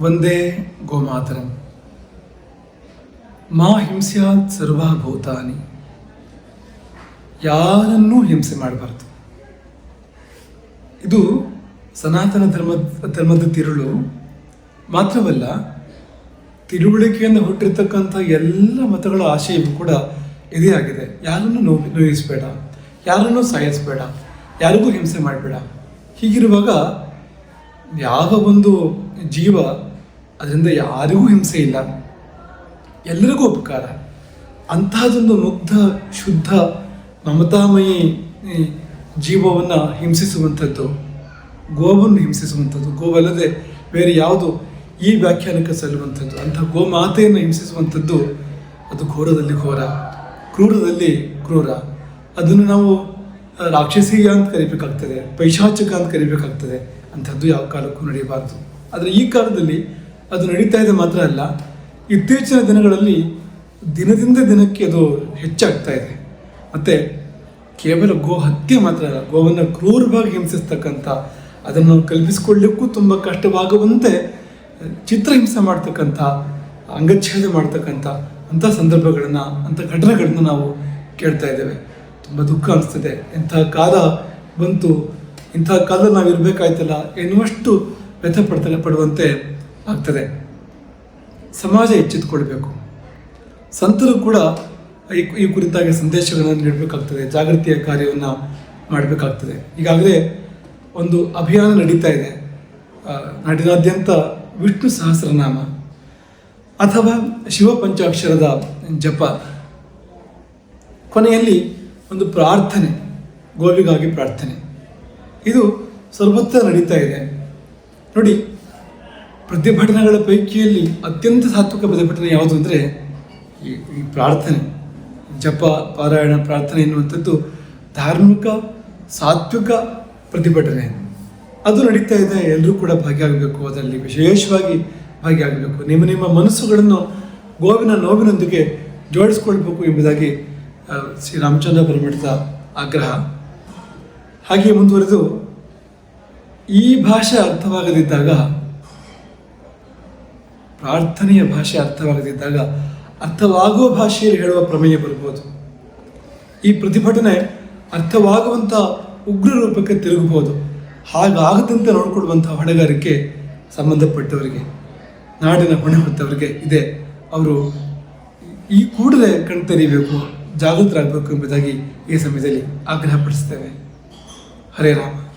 ಒಂದೇ ಗೋಮಾತರಂ. ಮಾ ಹಿಂಸ್ಯಾತ್ ಸರ್ವಭೂತಾನಿ ಯಾರನ್ನೂ ಹಿಂಸೆ ಮಾಡಬಾರ್ದು. ಇದು ಸನಾತನ ಧರ್ಮ ಧರ್ಮದ ತಿರುಳು. ಮಾತ್ರವಲ್ಲ, ತಿಳುವಳಿಕೆಯಿಂದ ಹುಟ್ಟಿರ್ತಕ್ಕಂಥ ಎಲ್ಲ ಮತಗಳ ಆಶಯವೂ ಕೂಡ ಇದೇ ಆಗಿದೆ. ಯಾರನ್ನು ನೋವು ನೋಯಿಸಬೇಡ. ಯಾರನ್ನು ಸಾಯಿಸಬೇಡ. ಯಾರಿಗೂ ಹಿಂಸೆ ಮಾಡಬೇಡ. ಹೀಗಿರುವಾಗ ಯಾವ ಒಂದು ಜೀವ ಅದರಿಂದ ಯಾರಿಗೂ ಹಿಂಸೆ ಇಲ್ಲ. ಎಲ್ಲರಿಗೂ ಉಪಕಾರ. ಅಂತಹದೊಂದು ಮುಗ್ಧ, ಶುದ್ಧ, ಮಮತಾಮಯಿ ಜೀವವನ್ನು ಹಿಂಸಿಸುವಂಥದ್ದು, ಗೋವನ್ನು ಹಿಂಸಿಸುವಂಥದ್ದು, ಗೋವಲ್ಲದೆ ಬೇರೆ ಯಾವುದು ಈ ವ್ಯಾಖ್ಯಾನಕ್ಕೆ ಸಲ್ಲುವಂಥದ್ದು ಅಂತಹ ಗೋಮಾತೆಯನ್ನು ಹಿಂಸಿಸುವಂಥದ್ದು ಅದು ಘೋರದಲ್ಲಿ ಘೋರ, ಕ್ರೂರದಲ್ಲಿ ಕ್ರೂರ. ಅದನ್ನು ನಾವು ರಾಕ್ಷಸೀಯ ಅಂತ ಕರಿಬೇಕಾಗ್ತದೆ, ಪೈಶಾಚಕ ಅಂತ ಕರಿಬೇಕಾಗ್ತದೆ, ಅಂಥದ್ದು ಯಾವ ಕಾಲಕ್ಕೂ ನಡೆಯಬಾರದು. ಆದರೆ ಈ ಕಾಲದಲ್ಲಿ ಅದು ನಡೀತಾ ಇದೆ ಮಾತ್ರ ಅಲ್ಲ, ಇತ್ತೀಚಿನ ದಿನಗಳಲ್ಲಿ ದಿನದಿಂದ ದಿನಕ್ಕೆ ಅದು ಹೆಚ್ಚಾಗ್ತಾ ಇದೆ. ಮತ್ತು ಕೇವಲ ಗೋ ಹತ್ಯೆ ಮಾತ್ರ ಅಲ್ಲ, ಗೋವನ್ನು ಕ್ರೂರವಾಗಿ ಹಿಂಸಿಸ್ತಕ್ಕಂಥ, ಅದನ್ನು ಕಲ್ಪಿಸಿಕೊಳ್ಳಿಕ್ಕೂ ತುಂಬ ಕಷ್ಟವಾಗುವಂತೆ ಚಿತ್ರಹಿಂಸೆ ಮಾಡ್ತಕ್ಕಂಥ, ಅಂಗಚ್ಛೇದ ಮಾಡ್ತಕ್ಕಂಥ ಅಂಥ ಸಂದರ್ಭಗಳನ್ನು, ಅಂಥ ಘಟನೆಗಳನ್ನು ನಾವು ಕೇಳ್ತಾ ಇದ್ದೇವೆ. ತುಂಬ ದುಃಖ ಅನಿಸ್ತದೆ. ಇಂಥ ಕಾಲ ಬಂತು, ಇಂಥ ಕಾಲ ನಾವು ಇರಬೇಕಾಯ್ತಲ್ಲ ಎನ್ನುವಷ್ಟು ವ್ಯಥೆ ಪಡುವಂತೆ ಆಗ್ತದೆ. ಸಮಾಜ ಎಚ್ಚೆತ್ತುಕೊಳ್ಬೇಕು ಸಂತರು ಕೂಡ ಈ ಈ ಕುರಿತಾಗಿ ಸಂದೇಶಗಳನ್ನು ನೀಡಬೇಕಾಗ್ತದೆ. ಜಾಗೃತಿಯ ಕಾರ್ಯವನ್ನು ಮಾಡಬೇಕಾಗ್ತದೆ. ಈಗಾಗಲೇ ಒಂದು ಅಭಿಯಾನ ನಡೀತಾ ಇದೆ. ನಾಡಿನಾದ್ಯಂತ ವಿಷ್ಣು ಸಹಸ್ರನಾಮ ಅಥವಾ ಶಿವ ಪಂಚಾಕ್ಷರದ ಜಪ. ಕೊನೆಯಲ್ಲಿ ಒಂದು ಪ್ರಾರ್ಥನೆ, ಗೋವಿಗಾಗಿ ಪ್ರಾರ್ಥನೆ. ಇದು ಸರ್ವತ್ರ ನಡೀತಾ ಇದೆ. ನೋಡಿ ಪ್ರತಿಭಟನೆಗಳ ಪೈಕಿಯಲ್ಲಿ ಅತ್ಯಂತ ಸಾತ್ವಿಕ ಪ್ರತಿಭಟನೆ ಯಾವುದು ಅಂದರೆ ಈ ಪ್ರಾರ್ಥನೆ, ಜಪ, ಪಾರಾಯಣ, ಪ್ರಾರ್ಥನೆ ಎನ್ನುವಂಥದ್ದು ಧಾರ್ಮಿಕ, ಸಾತ್ವಿಕ ಪ್ರತಿಭಟನೆ. ಅದು ನಡೀತಾ ಇದೆ, ಎಲ್ಲರೂ ಕೂಡ ಭಾಗಿಯಾಗಬೇಕು, ಅದರಲ್ಲಿ ವಿಶೇಷವಾಗಿ ಭಾಗಿಯಾಗಬೇಕು. ನಿಮ್ಮ ನಿಮ್ಮ ಮನಸ್ಸುಗಳನ್ನು ಗೋವಿನ ನೋವಿನೊಂದಿಗೆ ಜೋಡಿಸ್ಕೊಳ್ಬೇಕು ಎಂಬುದಾಗಿ ಶ್ರೀ ರಾಮಚಂದ್ರ ಪರಮಠದ ಆಗ್ರಹ. ಹಾಗೆಯೇ ಮುಂದುವರೆದು, ಈ ಭಾಷೆ ಅರ್ಥವಾಗದಿದ್ದಾಗ ಪ್ರಾರ್ಥನೆಯ ಭಾಷೆ ಅರ್ಥವಾಗದಿದ್ದಾಗ, ಅರ್ಥವಾಗುವ ಭಾಷೆಯಲ್ಲಿ ಹೇಳುವ ಪ್ರಮೇಯ ಬರ್ಬೋದು. ಈ ಪ್ರತಿಭಟನೆ ಅರ್ಥವಾಗುವಂಥ ಉಗ್ರ ರೂಪಕ್ಕೆ ತಿರುಗಬಹುದು. ಹಾಗಾಗದಂತೆ ನೋಡಿಕೊಳ್ಳುವಂಥ ಹೊಣೆಗಾರಿಕೆ ಸಂಬಂಧಪಟ್ಟವರಿಗೆ, ನಾಡಿನ ಹೊಣೆ ಹೊತ್ತವರಿಗೆ ಇದೆ. ಅವರು ಈ ಕೂಡಲೇ ಕಣ್ತೆರೀಬೇಕು ಜಾಗೃತರಾಗಬೇಕು ಎಂಬುದಾಗಿ ಈ ಸಮಯದಲ್ಲಿ ಆಗ್ರಹಪಡಿಸ್ತೇವೆ ಹರೇ ರಾಮ.